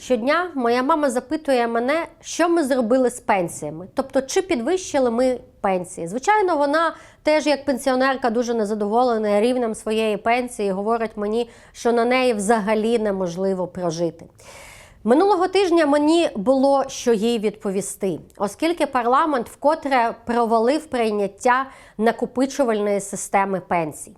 Щодня моя мама запитує мене, що ми зробили з пенсіями, тобто чи підвищили ми пенсії. Звичайно, вона теж як пенсіонерка дуже незадоволена рівнем своєї пенсії. Говорить мені, що на неї взагалі неможливо прожити. Минулого тижня мені було що їй відповісти, оскільки парламент вкотре провалив прийняття накопичувальної системи пенсій.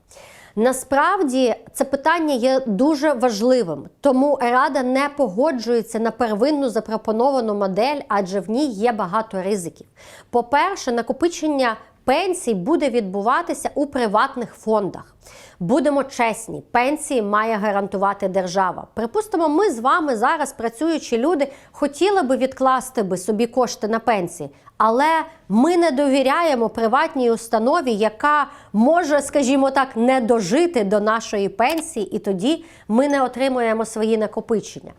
Насправді це питання є дуже важливим, тому Рада не погоджується на первинну запропоновану модель, адже в ній є багато ризиків. По-перше, накопичення пенсій буде відбуватися у приватних фондах. Будемо чесні, пенсії має гарантувати держава. Припустимо, ми з вами зараз, працюючі люди, хотіли би відкласти би собі кошти на пенсії, але ми не довіряємо приватній установі, яка може, скажімо так, не дожити до нашої пенсії, і тоді ми не отримуємо свої накопичення.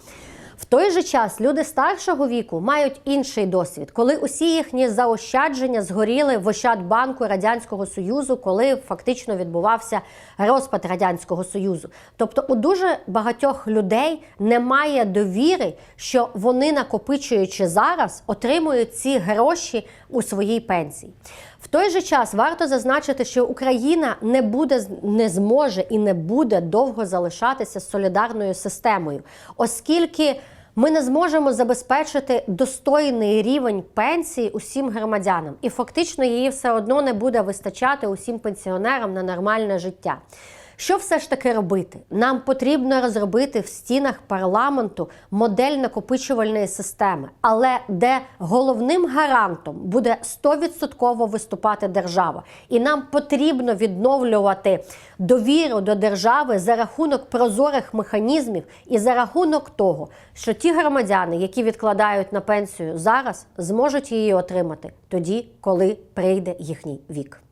В той же час люди старшого віку мають інший досвід, коли усі їхні заощадження згоріли в Ощадбанку Радянського Союзу, коли фактично відбувався розпад Радянського Союзу. Тобто у дуже багатьох людей немає довіри, що вони, накопичуючи зараз, отримують ці гроші у своїй пенсії. В той же час варто зазначити, що Україна не буде не зможе і не буде довго залишатися солідарною системою, оскільки ми не зможемо забезпечити достойний рівень пенсії усім громадянам, і фактично її все одно не буде вистачати усім пенсіонерам на нормальне життя. Що все ж таки робити? Нам потрібно розробити в стінах парламенту модель накопичувальної системи, але де головним гарантом буде 100% виступати держава. І нам потрібно відновлювати довіру до держави за рахунок прозорих механізмів і за рахунок того, що ті громадяни, які відкладають на пенсію зараз, зможуть її отримати тоді, коли прийде їхній вік.